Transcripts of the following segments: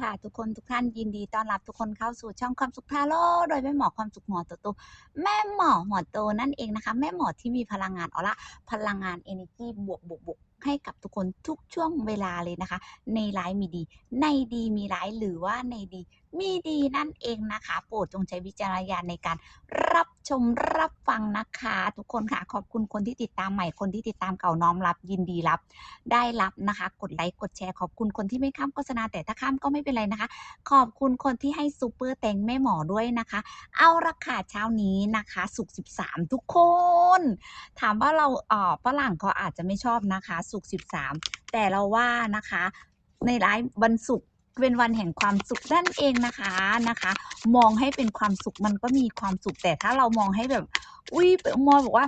ค่ะ ทุกคนทุกท่านยินดีต้อนรับทุกคนเข้าสู่ช่องความสุขทาโร่โดยแม่หมอความสุขหมอโตโตแม่หมอหมอโตนั่นเองนะคะ แม่หมอที่มีพลังงานออาละพลังงานเอเนจีบวกบวกบวกให้กับทุกคนทุกช่วงเวลาเลยนะคะ ในร้ายมีดี ในดีมีร้ายหรือว่าในดี มีดีนั่นเองนะคะ โปรดจงใช้วิจารณญาณในการรับชมรับฟังนะคะ ทุกคนค่ะ ขอบคุณคนที่ติดตามใหม่คนที่ติดตามเก่าน้อมรับยินดีรับ ได้รับนะคะ กดไลค์กดแชร์ขอบคุณคนที่ไม่ข้ามโฆษณาแต่ถ้าข้ามก็ไม่เป็นไรนะคะ ขอบคุณคนที่ให้ซูเปอร์แตงแม่หมอด้วยนะคะ เอาราคาเช้านี้นะคะ สุก13 ทุกคน ถามว่าเราเอ่อฝรั่งเขาอาจจะไม่ชอบนะคะ สุก13 แต่เราว่านะคะในร้ายวันศุกร์ เป็นวันแห่งความสุขนั่นเองนะคะนะคะ มองให้เป็นความสุขมันก็มีความสุขแต่ถ้าเรามองให้แบบอุ้ยมองบอกว่า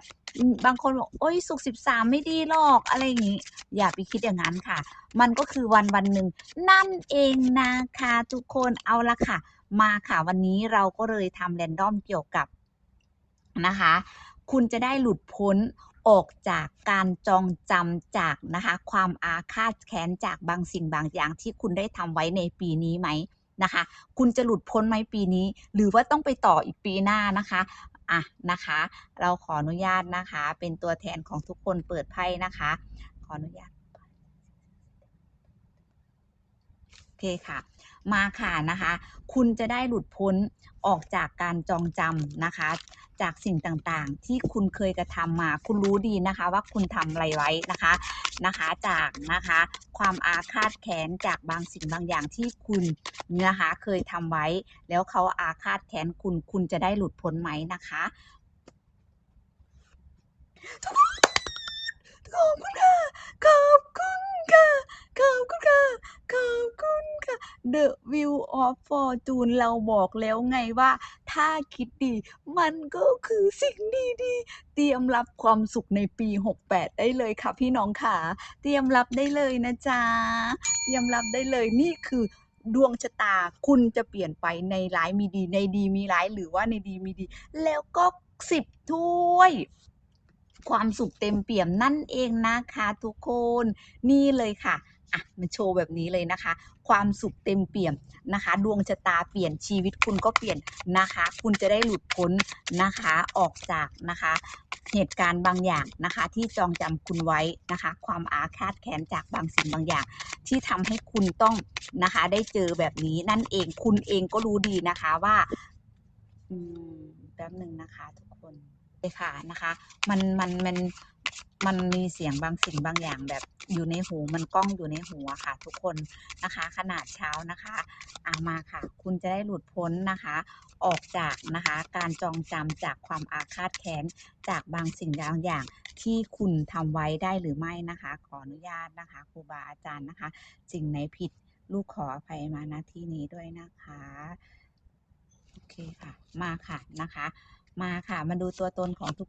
บางคนบอกโอ้ยสุกสิบสามไม่ดีหรอกอะไรอย่างนี้ อย่าไปคิดอย่างนั้นค่ะ มันก็คือวันวันหนึ่งนั่นเองนะคะทุกคนเอาละค่ะ มาค่ะวันนี้เราก็เลยทำแรนดอมเกี่ยวกับนะคะ คุณจะได้หลุดพ้น ออกจากการจองจำจากนะคะความอาฆาตแค้นจากบางสิ่งบางอย่างที่คุณได้ทำไว้ในปีนี้ไหมนะคะ คุณจะหลุดพ้นไหมปีนี้ หรือว่าต้องไปต่ออีกปีหน้านะคะอะนะคะ เราขออนุญาตนะคะ เป็นตัวแทนของทุกคนเปิดไพ่นะคะ ขออนุญาตโอเคค่ะ มาค่ะนะคะ คุณจะได้หลุดพ้นออกจากการจองจำนะคะ จากสิ่งต่างๆ ที่คุณเคยกระทำมา คุณรู้ดีนะคะ ว่าคุณทำอะไรไว้นะคะนะคะ จากนะคะความอาฆาตแค้นจากบางสิ่งบางอย่างที่คุณนะคะเคยทำไว้ แล้วเขาอาฆาตแค้นคุณคุณจะได้หลุดพ้นไหมนะคะขอบคุณค่ะขอบคุณค่ะ ขอบคุณค่ะ ขอบคุณค่ะ The View of Fortune เราบอกแล้วไงว่า ถ้าคิดดีมันก็คือสิ่งดีๆ เตรียมรับความสุขในปี 68 ได้เลยค่ะพี่น้องค่ะ เตรียมรับได้เลยนะจ๊ะ เตรียมรับได้เลยนี่คือดวงชะตาคุณจะเปลี่ยนไปในร้ายมีดี ในดีมีร้ายหรือว่าในดีมีดี แล้วก็สิบถ้วย ความสุขเต็มเปี่ยมนั่นเองนะคะทุกคน นี่เลยค่ะ อะมันโชว์แบบนี้เลยนะคะ ความสุขเต็มเปี่ยมนะคะ ดวงชะตาเปลี่ยนชีวิตคุณก็เปลี่ยนนะคะ คุณจะได้หลุดพ้นนะคะออกจากนะคะเหตุการณ์บางอย่างนะคะ ที่จองจำคุณไว้นะคะ ความอาฆาตแค้นจากบางสิ่งบางอย่าง ที่ทำให้คุณต้องนะคะ ได้เจอแบบนี้นั่นเองคุณเองก็รู้ดีนะคะว่าอืมแป๊บหนึ่งนะคะ ทุกคนเลยค่ะนะคะ มันมันมันมัน มันมีเสียงบางสิ่งบางอย่างแบบอยู่ในหูมันกล้องอยู่ในหูอะค่ะ ทุกคนนะคะ ขนาดเช้านะคะอามาค่ะ คุณจะได้หลุดพ้นนะคะ ออกจากนะคะ การจองจำจากความอาฆาตแค้นจากบางสิ่งบางอย่างที่คุณทำไว้ได้หรือไม่นะคะ ขออนุญาตนะคะครูบาอาจารย์นะคะสิ่งไหนผิดลูกขออภัยมาณที่นี้ด้วยนะคะโอเคค่ะ มาค่ะนะคะ มาค่ะ มาดูตัวตนของทุก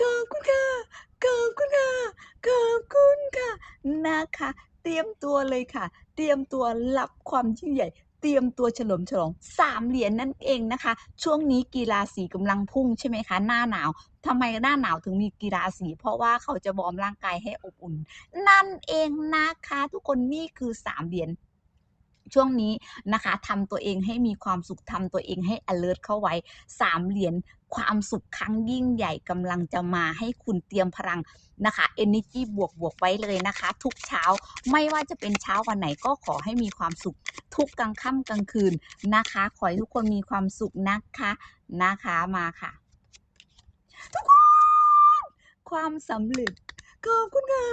ขอบคุณค่ะ ขอบคุณค่ะ ขอบคุณค่ะ นะคะ เตรียมตัวเลยค่ะ เตรียมตัวรับความยิ่งใหญ่เตรียมตัวเฉลิมฉลองสามเหรียญนั่นเองนะคะ ช่วงนี้กีฬาสีกำลังพุ่งใช่ไหมคะ หน้าหนาวทำไมหน้าหนาวถึงมีกีฬาสี เพราะว่าเขาจะวอมร่างกายให้อบอุ่น นั่นเองนะคะ ทุกคนนี่คือสามเหรียญ ช่วงนี้นะคะทำตัวเองให้มีความสุขทำตัวเองให้ alert เข้าไว้สามเหรียญความสุขครั้งยิ่งใหญ่กำลังจะมาให้คุณเตรียมพลังนะคะ energy บวกบวกไว้เลยนะคะ ทุกเช้าไม่ว่าจะเป็นเช้าวันไหนก็ขอให้มีความสุข ทุกกลางค่ำกลางคืนนะคะ ขอให้ทุกคนมีความสุขนะคะนะคะมาค่ะ ทุกคนความสำเร็จ ขอบคุณค่ะ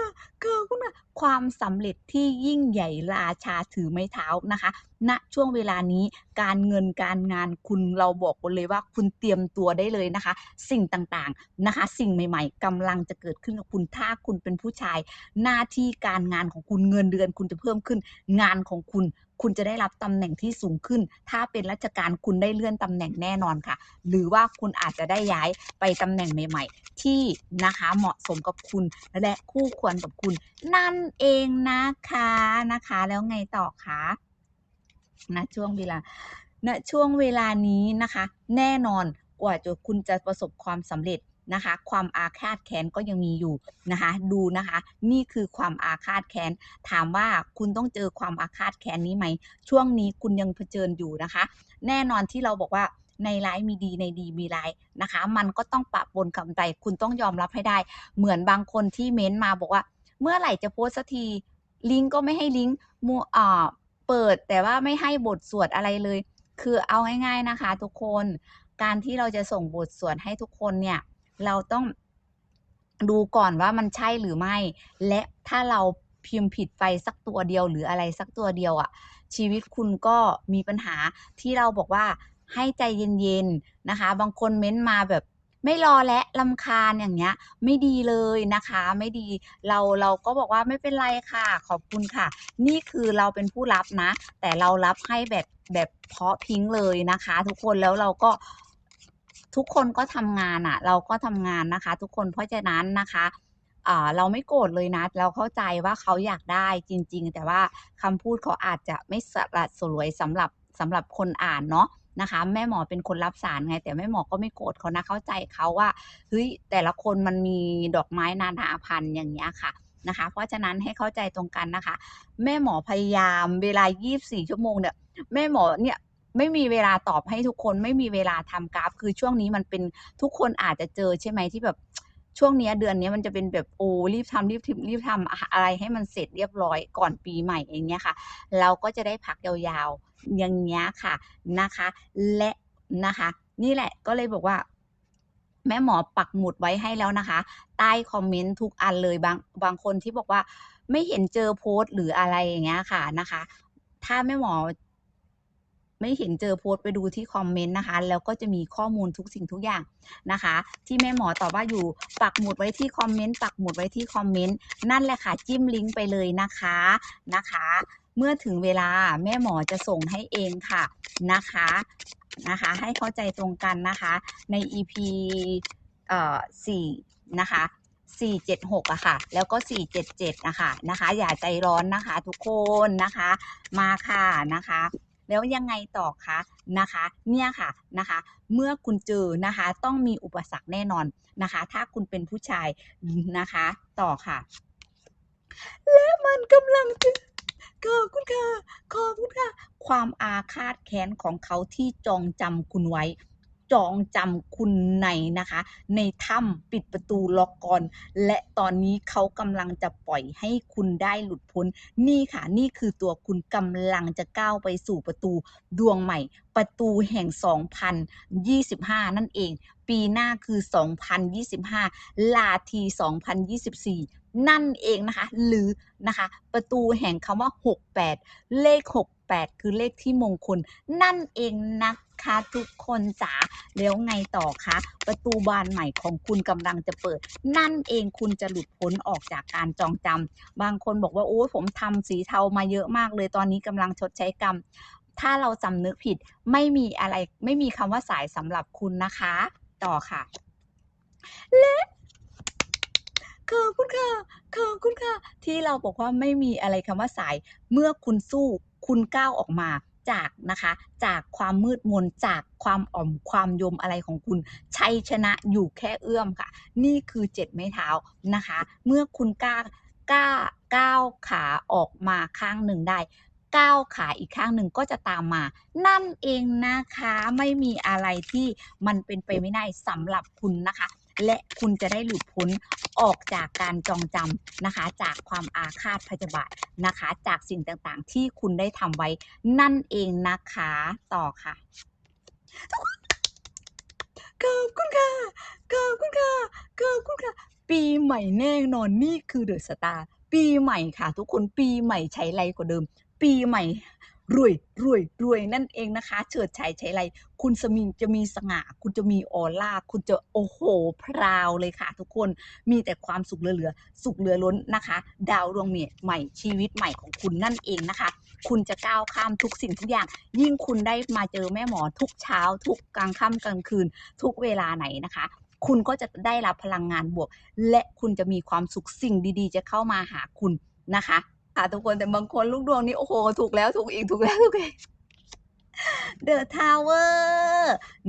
ขอบคุณค่ะความสำเร็จที่ยิ่งใหญ่ราชาถือไม้เท้านะคะณช่วงเวลานี้การเงินการงานคุณเราบอกกันเลยว่าคุณเตรียมตัวได้เลยนะคะ สิ่งต่างๆนะคะ สิ่งใหม่ ๆกำลังจะเกิดขึ้นกับคุณถ้าคุณเป็นผู้ชาย หน้าที่การงานของคุณเงินเดือนคุณจะเพิ่มขึ้นงานของคุณ คุณจะได้รับตำแหน่งที่สูงขึ้น ถ้าเป็นราชการคุณได้เลื่อนตำแหน่งแน่นอนค่ะ หรือว่าคุณอาจจะได้ย้ายไปตำแหน่งใหม่ ๆ ที่นะคะเหมาะสมกับคุณและคู่ควรกับคุณ นั่นเองนะคะนะคะ แล้วไงต่อคะณช่วงเวลาณช่วงเวลานี้นะคะ แน่นอนกว่าจะคุณจะประสบความสำเร็จ นะคะ ความอาฆาตแค้นก็ยังมีอยู่นะคะ ดูนะคะ นี่คือความอาฆาตแค้น ถามว่าคุณต้องเจอความอาฆาตแค้นนี้ไหม ช่วงนี้คุณยังเผชิญอยู่นะคะ แน่นอนที่เราบอกว่าในร้ายมีดีในดีมีร้ายนะคะ มันก็ต้องปะปนกันไป คุณต้องยอมรับให้ได้ เหมือนบางคนที่เม้นต์มาบอกว่า เมื่อไหร่จะโพสสักที ลิงก์ก็ไม่ให้ลิงก์มัวเปิดแต่ว่าไม่ให้บทสวดอะไรเลย คือเอาง่าย ๆนะคะ ทุกคน การที่เราจะส่งบทสวดให้ทุกคนเนี่ย เราต้องดูก่อนว่ามันใช่หรือไม่ และถ้าเราพิมพ์ผิดไปสักตัวเดียวหรืออะไรสักตัวเดียวอะ่ะ ชีวิตคุณก็มีปัญหาที่เราบอกว่าให้ใจเย็นๆนะคะ บางคนเม้นมาแบบไม่รอและลำคาญอย่างเงี้ย ไม่ดีเลยนะคะ ไม่ดีเราเราก็บอกว่าไม่เป็นไรค่ะ ขอบคุณค่ะ นี่คือเราเป็นผู้รับนะ แต่เรารับให้แบบแบบเพาะพิ้งเลยนะคะ ทุกคนแล้วเราก็ ทุกคนก็ทำงานอะ่ะ เราก็ทำงานนะคะ ทุกคนเพราะฉะนั้นนะคะเราไม่โกรธเลยนะ เราเข้าใจว่าเขาอยากได้จริง ๆ แต่ว่าคำพูดเขาอาจจะไม่สละสลวยสำหรับสำหรับคนอ่านเนาะนะคะ แม่หมอเป็นคนรับสารไง แต่แม่หมอก็ไม่โกรธเขานะเข้าใจเขาว่าเฮ้ยแต่ละคนมันมีดอกไม้นานาพันธุ์อย่างเงี้ยค่ะนะคะ เพราะฉะนั้นให้เข้าใจตรงกันนะคะ แม่หมอพยายามเวลา 24 ชั่วโมงเนี่ยแม่หมอเนี่ย ไม่มีเวลาตอบให้ทุกคนไม่มีเวลาทำกราฟ คือช่วงนี้มันเป็นทุกคนอาจจะเจอใช่ไหมที่แบบช่วงนี้เดือนนี้มันจะเป็นแบบโอ้รีบทำรีบทำรีบทำอะไรให้มันเสร็จเรียบร้อยก่อนปีใหม่อย่างเงี้ยค่ะ เราก็จะได้พักยาวๆอย่างเงี้ยค่ะนะคะ และนะคะ นี่แหละก็เลยบอกว่า แม่หมอปักหมุดไว้ให้แล้วนะคะ ใต้คอมเมนต์ทุกอันเลยบางบางคนที่บอกว่าไม่เห็นเจอโพสต์หรืออะไรอย่างเงี้ยค่ะนะคะ ถ้าแม่หมอ ไม่เห็นเจอโพสต์ไปดูที่คอมเมนต์นะคะ แล้วก็จะมีข้อมูลทุกสิ่งทุกอย่างนะคะ ที่แม่หมอตอบว่าอยู่ปักหมุดไว้ที่คอมเมนต์ปักหมุดไว้ที่คอมเมนต์นั่นแหละค่ะจิ้มลิงก์ไปเลยนะคะนะคะ เมื่อถึงเวลาแม่หมอจะส่งให้เองค่ะนะคะนะคะ ให้เข้าใจตรงกันนะคะ ใน EP เอ่อสี่นะคะ476อะค่ะ แล้วก็ 477นะคะนะคะ อย่าใจร้อนนะคะทุกคนนะคะ มาค่ะนะคะ แล้วยังไงต่อคะนะคะ เนี่ยค่ะนะคะ เมื่อคุณเจอนะคะ ต้องมีอุปสรรคแน่นอนนะคะ ถ้าคุณเป็นผู้ชายนะคะ ต่อค่ะ และมันกำลังจะขอบคุณค่ะขอบคุณค่ะ ความอาฆาตแค้นของเขาที่จองจำคุณไว้ จองจำคุณในนะคะ ในถ้ำปิดประตูล็อกก่อน และตอนนี้เขากำลังจะปล่อยให้คุณได้หลุดพ้น นี่ค่ะนี่คือตัวคุณกำลังจะก้าวไปสู่ประตูดวงใหม่ ประตูแห่ง 2025 นั่นเอง ปีหน้าคือ 2025 ลาที 2024นั่นเองนะคะ หรือนะคะ ประตูแห่งคำว่า 68 เลข 68 คือเลขที่มงคล นั่นเองนะ คะทุกคนจ๋าแล้วไงต่อคะประตูบานใหม่ของคุณกำลังจะเปิด นั่นเองคุณจะหลุดพ้นออกจากการจองจำบางคนบอกว่าโอ้ผมทำสีเทามาเยอะมากเลยตอนนี้กำลังชดใช้กรรม ถ้าเราสำนึกผิดไม่มีอะไรไม่มีคำว่าสายสำหรับคุณนะคะ ต่อค่ะ และขอบคุณค่ะขอบคุณค่ะ ที่เราบอกว่าไม่มีอะไรคำว่าสาย เมื่อคุณสู้ คุณก้าวออกมา จากนะคะ จากความมืดมนจากความอ่อมความยมอะไรของคุณ ชัยชนะอยู่แค่เอื้อมค่ะ นี่คือเจ็ดไม้เท้านะคะ เมื่อคุณกล้ากล้าก้าวขาออกมาข้างหนึ่งได้ก้าวขาอีกข้างหนึ่งก็จะตามมา นั่นเองนะคะไม่มีอะไรที่มันเป็นไปไม่ได้สำหรับคุณนะคะ และคุณจะได้หลุดพ้นออกจากการจองจำนะคะ จากความอาฆาตพยาบาทนะคะ จากสิ่งต่างๆ ที่คุณได้ทำไว้นั่นเองนะคะต่อค่ะขอบคุณค่ะขอบคุณค่ะขอบคุณค่ะ ปีใหม่แน่นอนนี่คือเดอะสตาร์ปีใหม่ค่ะ ทุกคนปีใหม่ใช้ไรกว่าเดิม ปีใหม่ รวยรวยรวยนั่นเองนะคะ เฉิดฉายใช้ไรคุณสมิงจะมีสง่า คุณจะมีออร่า คุณจะโอ้โหพราวเลยค่ะ ทุกคนมีแต่ความสุขเหลือๆสุขเหลือล้นนะคะ ดาวดวงใหม่ชีวิตใหม่ของคุณนั่นเองนะคะ คุณจะก้าวข้ามทุกสิ่งทุกอย่าง ยิ่งคุณได้มาเจอแม่หมอทุกเช้า ทุกกลางค่ำกลางคืน ทุกเวลาไหนนะคะคุณก็จะได้รับพลังงานบวก และคุณจะมีความสุขสิ่งดี ๆ จะเข้ามาหาคุณนะคะ ค่ะทุกคนแต่บางคนลูกดวงนี่โอ้โห ถูกแล้วถูกอีกถูกแล้วถูกอีก The Tower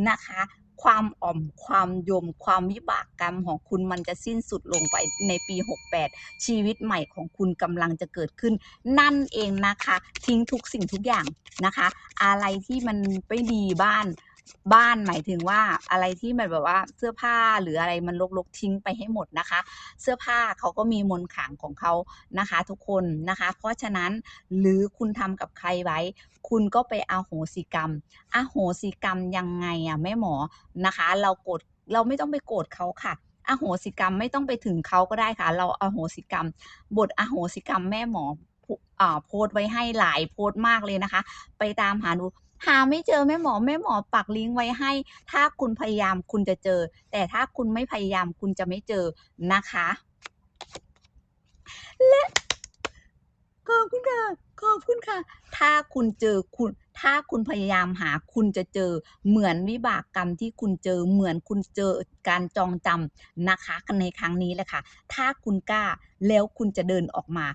นะคะ ความอ่อมความยมความวิบากกรรมของคุณมันจะสิ้นสุดลงไปในปี 68 ชีวิตใหม่ของคุณกำลังจะเกิดขึ้น นั่นเองนะคะ ทิ้งทุกสิ่งทุกอย่างนะคะ อะไรที่มันไม่ดีบ้าน บ้านหมายถึงว่าอะไรที่มันแบบว่าเสื้อผ้าหรืออะไรมันรกๆทิ้งไปให้หมดนะคะ เสื้อผ้าเขาก็มีมนขังของเขานะคะ ทุกคนนะคะ เพราะฉะนั้นหรือคุณทำกับใครไว้ คุณก็ไปอาโหสิกรรมอาโหสิกรรมยังไงอะแม่หมอนะคะ เราโกรธเราไม่ต้องไปโกรธเขาค่ะอโหสิกรรมไม่ต้องไปถึงเขาก็ได้ค่ะ เราอโหสิกรรม บทอโหสิกรรมแม่หมอโพอ่าโพสต์ไว้ให้หลายโพสต์มากเลยนะคะ ไปตามหาดู หาไม่เจอแม่หมอแม่หมอปักลิงก์ไว้ให้ ถ้าคุณพยายามคุณจะเจอ แต่ถ้าคุณไม่พยายามคุณจะไม่เจอนะคะ และขอบคุณค่ะ ขอบคุณค่ะ ถ้าคุณเจอคุณ ถ้าคุณพยายามหาคุณจะเจอ เหมือนวิบากกรรมที่คุณเจอ เหมือนคุณเจอการจองจำนะคะในครั้งนี้แหละค่ะ ถ้าคุณกล้าแล้วคุณจะเดินออกมา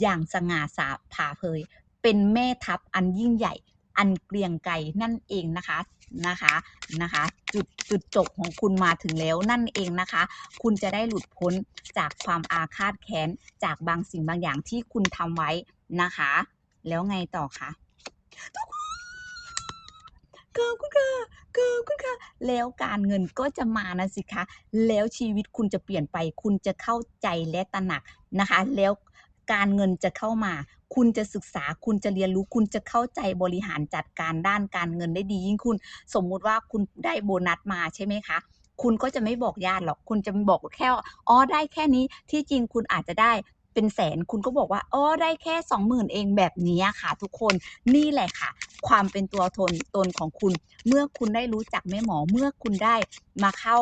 อย่างสง่าสาผ่าเผย เป็นแม่ทัพอันยิ่งใหญ่ อันเกรียงไกรนั่นเองนะคะนะคะนะคะจุดจุดจบของคุณมาถึงแล้วนั่นเองนะคะ คุณจะได้หลุดพ้นจากความอาฆาตแค้นจากบางสิ่งบางอย่างที่คุณทำไว้นะคะ แล้วไงต่อคะขอบคุณค่ะขอบคุณค่ะ แล้วการเงินก็จะมานะสิคะ แล้วชีวิตคุณจะเปลี่ยนไป คุณจะเข้าใจและตระหนักนะคะ แล้ว การเงินจะเข้ามา คุณจะศึกษาคุณจะเรียนรู้คุณจะเข้าใจบริหารจัดการด้านการเงินได้ดียิ่งคุณ สมมุติว่าคุณได้โบนัสมาใช่ไหมคะคุณก็จะไม่บอกญาติหรอก คุณจะบอกแค่อ๋อได้แค่นี้ ที่จริงคุณอาจจะได้เป็นแสน คุณก็บอกว่า อ๋อ ได้แค่สองหมื่นเองแบบนี้ค่ะ ทุกคน นี่แหละค่ะ ความเป็นตัวตนตนของคุณ เมื่อคุณได้รู้จักแม่หมอ เมื่อคุณได้มาเข้า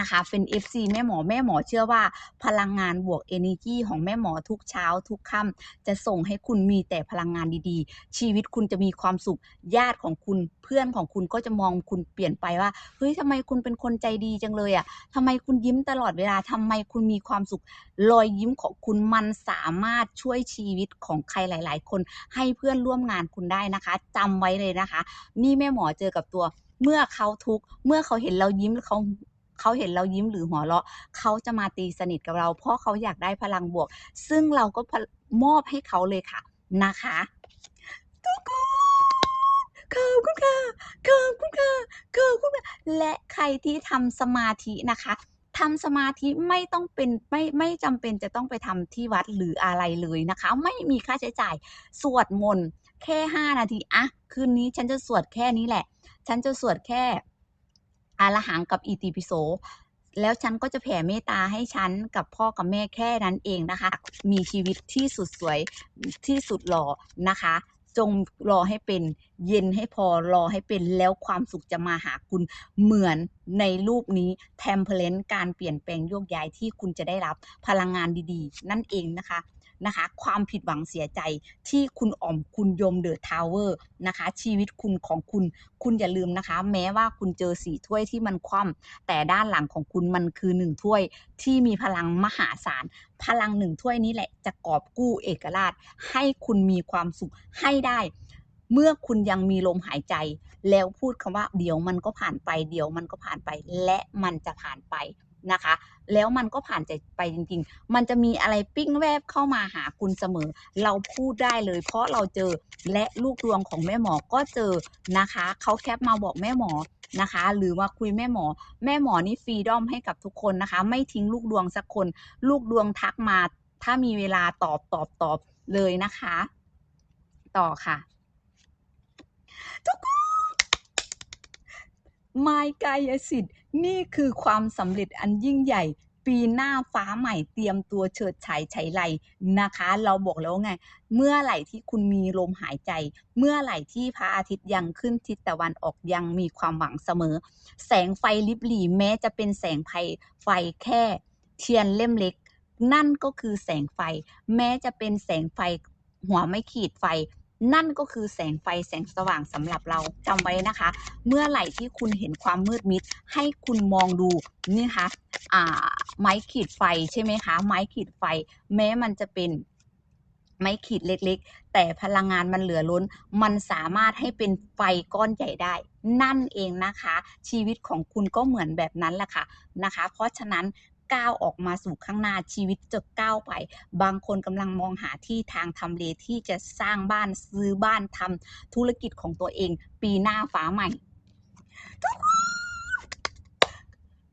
นะคะเป็น FC แม่หมอแม่หมอเชื่อว่า พลังงานบวก energy ของแม่หมอทุกเช้าทุกค่ำจะส่งให้คุณมีแต่พลังงานดีๆ ชีวิตคุณจะมีความสุขญาติของคุณเพื่อนของคุณก็จะมองคุณเปลี่ยนไปว่าเฮ้ยทำไมคุณเป็นคนใจดีจังเลยอะ่ะทำไมคุณยิ้มตลอดเวลาทำไมคุณมีความสุขรอยยิ้มของคุณมันสามารถช่วยชีวิตของใครหลาย ๆ คนให้เพื่อนร่วมงานคุณได้นะคะจำไว้เลยนะคะ นี่แม่หมอเจอกับตัวเมื่อเขาทุกเมื่อเขาเห็นเรายิ้มเขา เขาเห็นเรายิ้มหรือหัวเราะเขาจะมาตีสนิทกับเรา เพราะเขาอยากได้พลังบวก ซึ่งเราก็มอบให้เขาเลยค่ะนะคะทุกคนขอบคุณค่ะขอบคุณค่ะขอบคุณค่ะและใครที่ทำสมาธินะคะทำสมาธิไม่ต้องเป็นไม่ไม่จำเป็นจะต้องไปทำที่วัดหรืออะไรเลยนะคะ ไม่มีค่าใช้จ่าย สวดมนต์แค่ 5 นาทีอะคืนนี้ฉันจะสวดแค่นี้แหละ ฉันจะสวดแค่ อาละหังกับอีติปิโสแล้วฉันก็จะแผ่เมตตาให้ฉันกับพ่อกับแม่แค่นั้นเองนะคะ มีชีวิตที่สุดสวยที่สุดหล่อนะคะ จงรอให้เป็นเย็นให้พอรอให้เป็นแล้วความสุขจะมาหาคุณเหมือนในรูปนี้เทมเพลนการเปลี่ยนแปลงโยกย้ายที่คุณจะได้รับพลังงานดีๆ นั่นเองนะคะ นะคะ ความผิดหวังเสียใจที่คุณอ่อมคุณยมเดอะทาวเวอร์นะคะ ชีวิตคุณของคุณ คุณอย่าลืมนะคะ แม้ว่าคุณเจอสี่ถ้วยที่มันคว่ำแต่ด้านหลังของคุณมันคือหนึ่งถ้วยที่มีพลังมหาศาล พลังหนึ่งถ้วยนี้แหละจะกอบกู้เอกราช ให้คุณมีความสุขให้ได้เมื่อคุณยังมีลมหายใจ แล้วพูดคำว่าเดี๋ยวมันก็ผ่านไป เดี๋ยวมันก็ผ่านไป และมันจะผ่านไป นะคะ แล้วมันก็ผ่านใจไปจริงๆ มันจะมีอะไรปิ้งแวบเข้ามาหาคุณเสมอ เราพูดได้เลย เพราะเราเจอและลูกดวงของแม่หมอก็เจอนะคะ เขาแคปมาบอกแม่หมอนะคะ หรือว่าคุยแม่หมอ แม่หมอนี่ฟรีดอมให้กับทุกคนนะคะ ไม่ทิ้งลูกดวงสักคน ลูกดวงทักมา ถ้ามีเวลาตอบตอบตอบเลยนะคะ ต่อค่ะ ทุกคนไมกายสิทธิ์ นี่คือความสำเร็จอันยิ่งใหญ่ ปีหน้าฟ้าใหม่เตรียมตัวเฉิดฉายไฉไลนะคะ เราบอกแล้วไง เมื่อไหร่ที่คุณมีลมหายใจ เมื่อไหร่ที่พระอาทิตย์ยังขึ้นทิศตะวันออกยังมีความหวังเสมอ แสงไฟลิบหลีแม้จะเป็นแสงไฟไฟแค่เทียนเล่มเล็ก นั่นก็คือแสงไฟ แม้จะเป็นแสงไฟหัวไม่ขีดไฟ นั่นก็คือแสงไฟแสงสว่างสำหรับเราจำไว้นะคะ เมื่อไหร่ที่คุณเห็นความมืดมิด ให้คุณมองดูนี่คะอ่าไม้ขีดไฟใช่ไหมคะ ไม้ขีดไฟ แม้มันจะเป็นไม้ขีดเล็กแต่พลังงานมันเหลือล้น มันสามารถให้เป็นไฟก้อนใหญ่ได้ นั่นเองนะคะ ชีวิตของคุณก็เหมือนแบบนั้นแหละค่ะนะคะ เพราะฉะนั้น ก้าวออกมาสู่ข้างหน้าชีวิตจะก้าวไป บางคนกำลังมองหาที่ทางทำเลที่จะสร้างบ้านซื้อบ้านทำธุรกิจของตัวเอง ปีหน้าฟ้าใหม่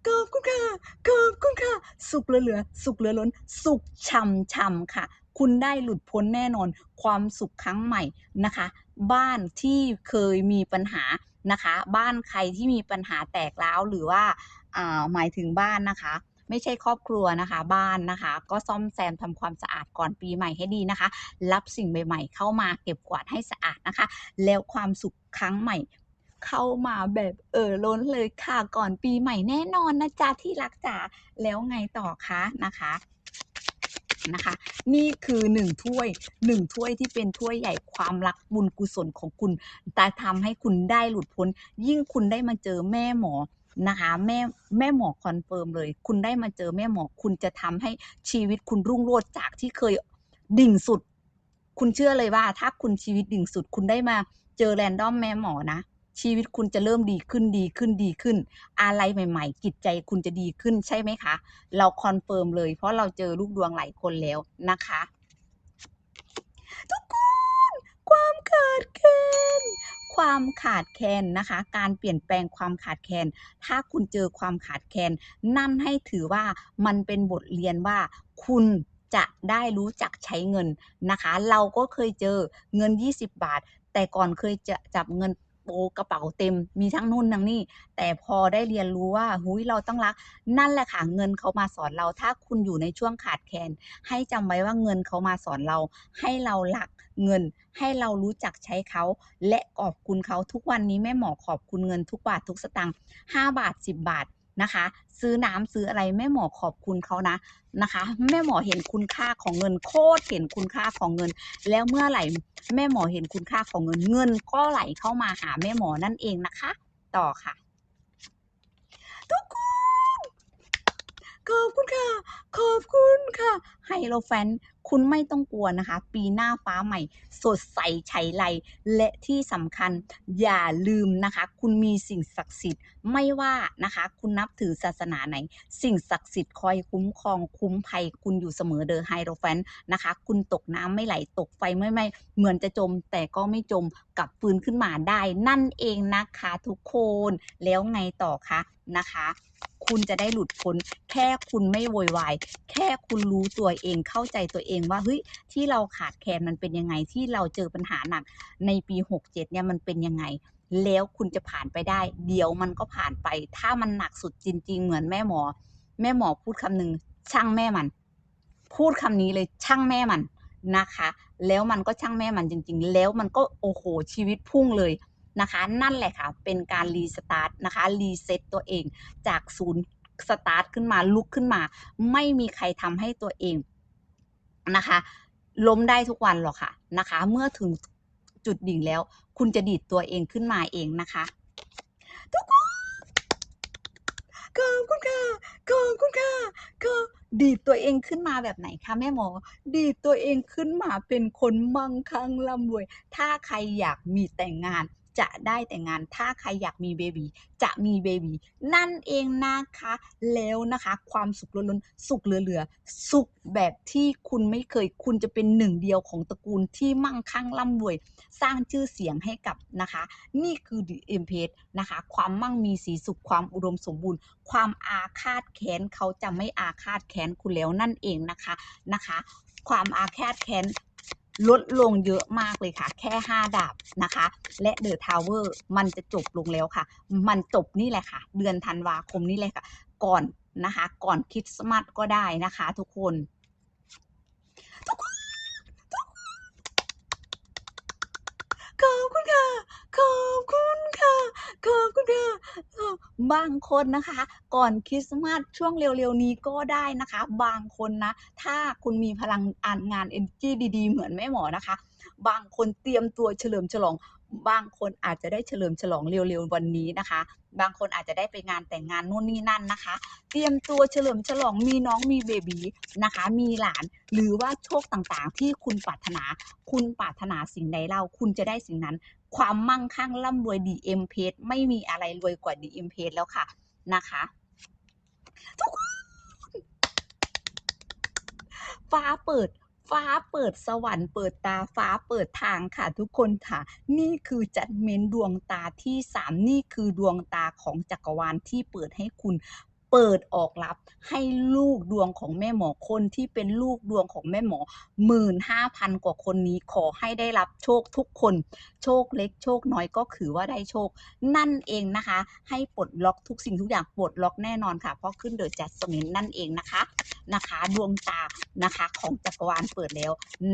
ขอบคุณค่ะขอบคุณค่ะ สุขเหลือสุขเหลือล้น สุขช่ำช่ำค่ะ คุณได้หลุดพ้นแน่นอน ความสุขครั้งใหม่นะคะ บ้านที่เคยมีปัญหานะคะ บ้านใครที่มีปัญหาแตกร้าวหรือว่าอ่าหมายถึงบ้านนะคะ ไม่ใช่ครอบครัวนะคะ บ้านนะคะ ก็ซ่อมแซมทำความสะอาดก่อนปีใหม่ให้ดีนะคะ รับสิ่งใหม่ ๆ เข้ามาเก็บกวาดให้สะอาดนะคะ แล้วความสุขครั้งใหม่เข้ามาแบบเออล้นเลยค่ะก่อนปีใหม่แน่นอนนะจ๊ะที่รักจ๋าแล้วไงต่อคะนะคะนะคะ นี่คือหนึ่งถ้วยหนึ่งถ้วยที่เป็นถ้วยใหญ่ความรักบุญกุศลของคุณแต่ทำให้คุณได้หลุดพ้น ยิ่งคุณได้มาเจอแม่หมอ นะคะแม่แม่หมอคอนเฟิร์มเลย คุณได้มาเจอแม่หมอคุณจะทำให้ชีวิตคุณรุ่งโรจน์จากที่เคยดิ่งสุด คุณเชื่อเลยว่า ถ้าคุณชีวิตดิ่งสุด คุณได้มาเจอแรนดอมแม่หมอนะ ชีวิตคุณจะเริ่มดีขึ้นดีขึ้นดีขึ้น อะไรใหม่ ๆ จิตใจคุณจะดีขึ้นใช่ไหมคะ เราคอนเฟิร์มเลย เพราะเราเจอลูกดวงหลายคนแล้วนะคะทุกคนความขาดแคลน ความขาดแคลนนะคะ การเปลี่ยนแปลงความขาดแคลนถ้าคุณเจอความขาดแคลนนั่นให้ถือว่ามันเป็นบทเรียนว่าคุณจะได้รู้จักใช้เงินนะคะ เราก็เคยเจอเงิน 20 บาท แต่ก่อนเคยจะจับเงินโปกระเป๋าเต็ม มีทั้งนู่นทั้งนี่แต่พอได้เรียนรู้ว่าหุยเราต้องรัก นั่นแหละค่ะเงินเขามาสอนเรา ถ้าคุณอยู่ในช่วงขาดแคลนให้จำไว้ว่าเงินเขามาสอนเรา ให้เรารัก เงิน ให้เรารู้จักใช้เขา และขอบคุณเขาทุกวันนี้แม่หมอขอบคุณเงินทุกบาททุกสตางค์5บาท 10 บาทนะคะ ซื้อน้ำซื้ออะไรแม่หมอขอบคุณเขานะนะคะ แม่หมอเห็นคุณค่าของเงินโคตรเห็นคุณค่าของเงิน แล้วเมื่อไหร่แม่หมอเห็นคุณค่าของเงินเงินก็ไหลเข้ามาหาแม่หมอนั่นเองนะคะ ต่อค่ะ ทุกคน ขอบคุณค่ะ ขอบคุณค่ะไฮโลแฟนคุณไม่ต้องกลัวนะคะ ปีหน้าฟ้าใหม่ สดใสไฉไลและที่สำคัญอย่าลืมนะคะ คุณมีสิ่งศักดิ์สิทธิ์ไม่ว่านะคะ คุณนับถือศาสนาไหน สิ่งศักดิ์สิทธิ์คอยคุ้มครองคุ้มภัย คุณอยู่เสมอเดอไฮโลแฟนนะคะ คุณตกน้ำไม่ไหลตกไฟไม่ไหม่เหมือนจะจม แต่ก็ไม่จมกลับฟื้นขึ้นมาได้ นั่นเองนะคะทุกคน แล้วไงต่อคะ นะคะ คุณจะได้หลุดพ้น แค่คุณไม่โวยวาย แค่คุณรู้ตัวเองเข้าใจตัวเองว่าเฮ้ยที่เราขาดแคลนมันเป็นยังไงที่เราเจอปัญหาหนักในปี 67 เนี่ยมันเป็นยังไง แล้วคุณจะผ่านไปได้ เดี๋ยวมันก็ผ่านไป ถ้ามันหนักสุดจริง ๆ เหมือนแม่หมอ แม่หมอพูดคำหนึ่งช่างแม่มัน พูดคำนี้เลยช่างแม่มันนะคะ แล้วมันก็ช่างแม่มันจริง ๆ แล้วมันก็โอ้โหชีวิตพุ่งเลย นะคะ นั่นแหละค่ะ เป็นการรีสตาร์ทนะคะรีเซ็ตตัวเองจากศูนย์สตาร์ทขึ้นมาลุกขึ้นมา ไม่มีใครทำให้ตัวเองนะคะล้มได้ทุกวันหรอกค่ะนะคะ เมื่อถึงจุดดิ่งแล้ว คุณจะดีดตัวเองขึ้นมาเองนะคะ ทุกคนขอบคุณค่ะขอบคุณค่ะขอบดีดตัวเองขึ้นมาแบบไหนคะแม่หมอ ดีดตัวเองขึ้นมาเป็นคนมั่งคั่งร่ำรวย ถ้าใครอยากมีแต่งงาน จะได้แต่งงาน ถ้าใครอยากมีเบบีจะมีเบบีนั่นเองนะคะ แล้วนะคะ ความสุขล้นๆสุขเหลือๆ สุขแบบที่คุณไม่เคย คุณจะเป็นหนึ่งเดียวของตระกูลที่มั่งคั่งร่ำรวย สร้างชื่อเสียงให้กับนะคะ นี่คือ The m p a g e นะคะ ความมั่งมีสีสุขความอุดมสมบูรณ์ ความอาฆาตแค้นเขาจะไม่อาฆาตแค้นคุณแล้วนั่นเองนะคะนะคะ ความอาฆาตแค้น ลดลงเยอะมากเลยค่ะ แค่ 5 ดาบนะคะ และเดอะทาวเวอร์มันจะจบลงแล้วค่ะ มันจบนี่แหละค่ะ เดือนธันวาคมนี่แหละค่ะ ก่อนนะคะ ก่อนคริสต์มาสก็ได้นะคะ ทุกคนทุกคนขอบคุณค่ะขอบคุณค่ะขอบคุณค่ะ บางคนนะคะ ก่อนคริสต์มาสช่วงเร็วๆนี้ก็ได้นะคะ บางคนนะ ถ้าคุณมีพลังอ่านงานเอนจี้ดี ๆ เหมือนแม่หมอนะคะ บางคนเตรียมตัวเฉลิมฉลอง บางคนอาจจะได้เฉลิมฉลองเร็วๆวันนี้นะคะ บางคนอาจจะได้ไปงานแต่งงานนู่นนี่นั่นนะคะ เตรียมตัวเฉลิมฉลองมีน้องมีเบบีนะคะ มีหลานหรือว่าโชคต่างๆ ที่คุณปรารถนา คุณปรารถนาสิ่งใดเล่าคุณจะได้สิ่งนั้น ความมั่งคั่งร่ำรวย DM p a g e ไม่มีอะไรรวยกว่า DM p a g e แล้วค่ะนะคะทุกคนฟ้าเปิด ฟ้าเปิดสวรรค์เปิดตาฟ้าเปิดทางค่ะทุกคนค่ะ นี่คือจัดเมนดวงตาที่สามนี่คือดวงตาของจักรวาลที่เปิดให้คุณเปิดออกรับให้ลูกดวงของแม่หมอคนที่เป็นลูกดวงของแม่หมอหมื่นห้าพันกว่าคนนี้ขอให้ได้รับโชคทุกคน โชคเล็กโชคน้อยก็คือว่าได้โชค นั่นเองนะคะ ให้ปลดล็อกทุกสิ่งทุกอย่างปลดล็อกแน่นอนค่ะ เพราะขึ้นเดอะจัดสมินนั่นเองนะคะ นะคะดวงตานะคะของจักรวาลเปิดแล้ว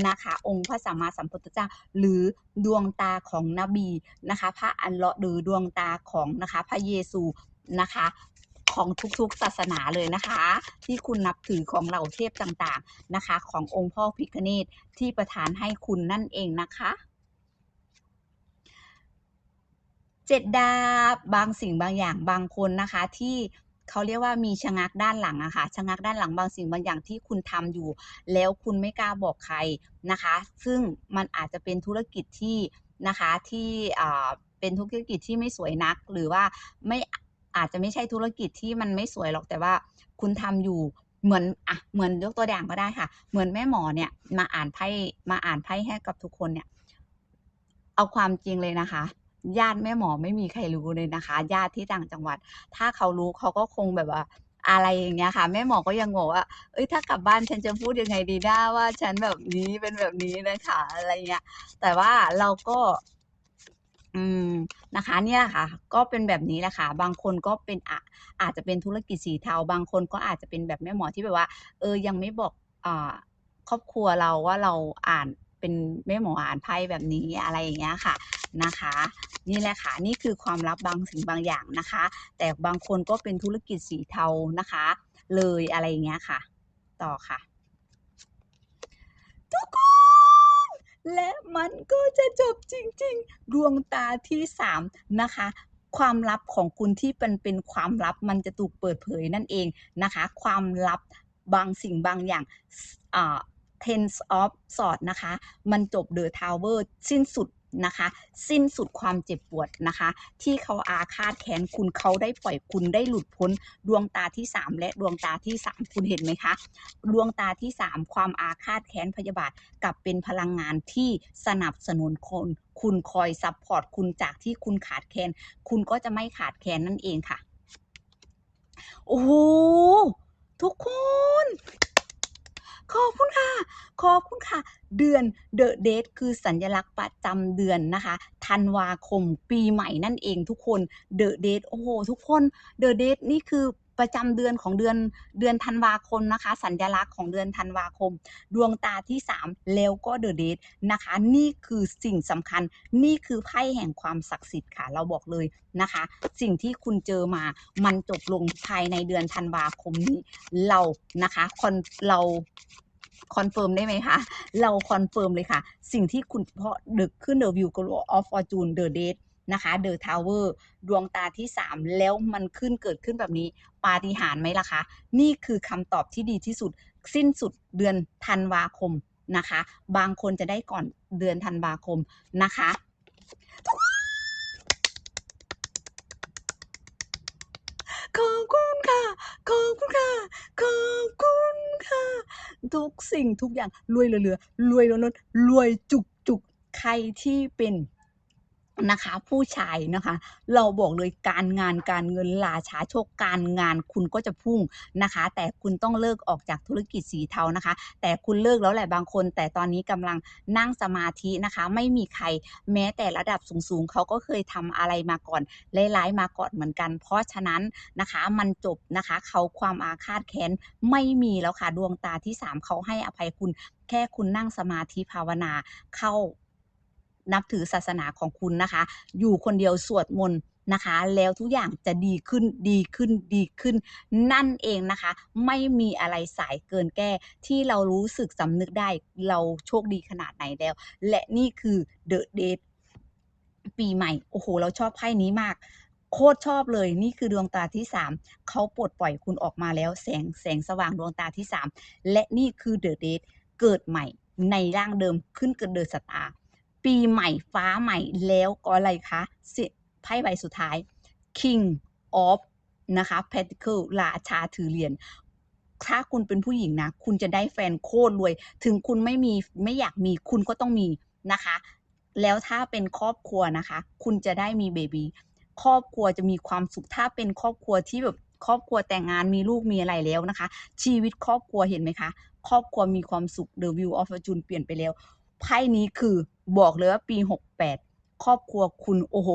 นะคะ องค์พระสัมมาสัมพุทธเจ้า หรือดวงตาของนบีนะคะ พระอัลเลาะห์หรือดวงตาของนะคะพระเยซูนะคะของทุกๆศาสนาเลยนะคะ ที่คุณนับถือของเหล่าเทพต่างๆนะคะ ขององค์พ่อพิคเนตที่ประทานให้คุณนั่นเองนะคะเจ็ดดาบบางสิ่งบางอย่างบางคนนะคะที่ เขาเรียกว่ามีชะงักด้านหลังอะค่ะชะงักด้านหลังบางสิ่งบางอย่างที่คุณทำอยู่ แล้วคุณไม่กล้าบอกใครนะคะ ซึ่งมันอาจจะเป็นธุรกิจที่นะคะที่เป็นธุรกิจที่ไม่สวยนัก หรือว่าไม่อาจจะไม่ใช่ธุรกิจที่มันไม่สวยหรอกแต่ว่าคุณทำอยู่เหมือนอะเหมือนยกตัวอย่างก็ได้ค่ะ เหมือนแม่หมอเนี่ยมาอ่านไพ่มาอ่านไพ่ให้กับทุกคนเนี่ย เอาความจริงเลยนะคะ ญาติแม่หมอไม่มีใครรู้เลยนะคะ ญาติที่ต่างจังหวัด ถ้าเขารู้เขาก็คงแบบว่าอะไรอย่างเงี้ยค่ะ แม่หมอก็ยังงงว่า เอ้ยถ้ากลับบ้านฉันจะพูดยังไงดีนะว่าฉันแบบนี้เป็นแบบนี้นะคะอะไรเงี้ย แต่ว่าเราก็ อืมนะคะ เนี่ยค่ะ ก็เป็นแบบนี้แหละค่ะ บางคนก็เป็นอะอาจจะเป็นธุรกิจสีเทา บางคนก็อาจจะเป็นแบบแม่หมอที่แบบว่า เออยังไม่บอกอ่าครอบครัวเราว่าเราอ่าน เป็นแม่หมออ่านไพ่แบบนี้อะไรอย่างเงี้ยค่ะนะคะ นี่แหละค่ะนี่คือความลับบางสิ่งบางอย่างนะคะ แต่บางคนก็เป็นธุรกิจสีเทานะคะ เลยอะไรอย่างเงี้ยค่ะ ต่อค่ะ ทุกคนและมันก็จะจบจริง ๆ ดวงตาที่สามนะคะ ความลับของคุณที่เป็นเป็นความลับมันจะถูกเปิดเผยนั่นเองนะคะ ความลับบางสิ่งบางอย่าง Tense of Swords นะคะ มันจบ The Tower สิ้นสุดนะคะ สิ้นสุดความเจ็บปวดนะคะ ที่เขาอาฆาตแค้นคุณเขาได้ปล่อยคุณได้หลุดพ้นดวงตาที่ 3 และดวงตาที่ 3 คุณเห็นไหมคะ ดวงตาที่ 3 ความอาฆาตแค้นพยาบาทกลับเป็นพลังงานที่สนับสนุนคนคุณคอยซัพพอร์ตคุณจากที่คุณขาดแคลนคุณก็จะไม่ขาดแคลนนั่นเองค่ะ โอ้โหทุกคน ขอบคุณค่ะ ขอบคุณค่ะ เดือน The Date คือสัญลักษณ์ประจำเดือนนะคะ ธันวาคมปีใหม่นั่นเองทุกคน The Date โอ้โห ทุกคน The Date นี่คือ ประจำเดือนของเดือนเดือนธันวาคมนะคะ สัญลักษณ์ของเดือนธันวาคม ดวงตาที่ 3 แล้วก็ The Date นะคะ นี่คือสิ่งสำคัญ นี่คือไพ่แห่งความศักดิ์สิทธิ์ค่ะ เราบอกเลยนะคะ สิ่งที่คุณเจอมา มันจบลงภายในเดือนธันวาคมนี้เรานะคะคอนเราคอนเฟิร์มได้ไหมคะ เราคอนเฟิร์มเลยค่ะ สิ่งที่คุณเพราะดึกขึ้นเดอะวิวก นะคะเดอะทาวเวอร์ดวงตาที่ 3 แล้วมันขึ้นเกิดขึ้นแบบนี้ ปาฏิหาริย์ไหมล่ะคะ นี่คือคำตอบที่ดีที่สุด สิ้นสุดเดือนธันวาคมนะคะ บางคนจะได้ก่อนเดือนธันวาคมนะคะขอบคุณค่ะ ขอบคุณค่ะ ขอบคุณค่ะ ทุกสิ่งทุกอย่างรวยเหลือๆรวยล้นๆรวยจุกๆใครที่เป็น นะคะ ผู้ชายนะคะ เราบอกเลยการงานการเงินลาช้าโชคการงานคุณก็จะพุ่งนะคะ แต่คุณต้องเลิกออกจากธุรกิจสีเทานะคะ แต่คุณเลิกแล้วแหละบางคน แต่ตอนนี้กำลังนั่งสมาธินะคะ ไม่มีใครแม้แต่ระดับสูงๆเขาก็เคยทำอะไรมาก่อนร้ายๆมาก่อนเหมือนกัน เพราะฉะนั้นนะคะมันจบนะคะ เขาความอาฆาตแค้นไม่มีแล้วค่ะดวงตาที่สามเขาให้อภัยคุณ แค่คุณนั่งสมาธิภาวนาเข้า นับถือศาสนาของคุณนะคะ อยู่คนเดียวสวดมนต์นะคะ แล้วทุกอย่างจะดีขึ้นดีขึ้นดีขึ้น นั่นเองนะคะ ไม่มีอะไรสายเกินแก้ ที่เรารู้สึกสำนึกได้เราโชคดีขนาดไหนแล้ว และนี่คือ The Date ปีใหม่ โอ้โห เราชอบไพ่นี้มากโคตรชอบเลยนี่คือดวงตาที่ 3เขาปลดปล่อยคุณออกมาแล้วแสงแสงสว่างดวงตาที่ 3 และนี่คือ The Date เกิดใหม่ในร่างเดิมขึ้นเกิดเดอะสตาร์ ปีใหม่ฟ้าใหม่แล้วก็อะไรคะไพ่ใบสุดท้าย King of นะคะ Pentacle ราชาถือเหรียญถ้าคุณเป็นผู้หญิงนะ คุณจะได้แฟนโคตรรวย ถึงคุณไม่มีไม่อยากมีคุณก็ต้องมีนะคะ แล้วถ้าเป็นครอบครัวนะคะ คุณจะได้มีเบบีครอบครัวจะมีความสุขถ้าเป็นครอบครัวที่แบบครอบครัวแต่งงานมีลูกมีอะไรแล้วนะคะ ชีวิตครอบครัวเห็นไหมคะ ครอบครัวมีความสุข The View of Fortune เปลี่ยนไปแล้วไพ่นี้คือ บอกเลยว่าปี 68 ครอบครัวคุณโอ้โห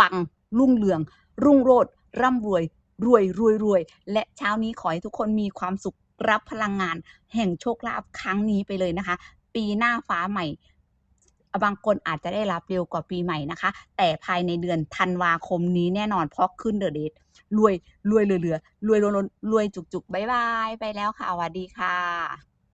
ปัง รุ่งเรือง รุ่งโรจน์ร่ำรวย รวยรวยรวย และเช้านี้ขอให้ทุกคนมีความสุขรับพลังงาน แห่งโชคลาภครั้งนี้ไปเลยนะคะ ปีหน้าฟ้าใหม่บางคนอาจจะได้รับเร็วกว่าปีใหม่นะคะ แต่ภายในเดือนธันวาคมนี้แน่นอนเพราะขึ้นเดอะเดทรวยรวยเหลือๆรวยรวยรวยจุกๆบายบาย ไปแล้วค่ะสวัสดีค่ะ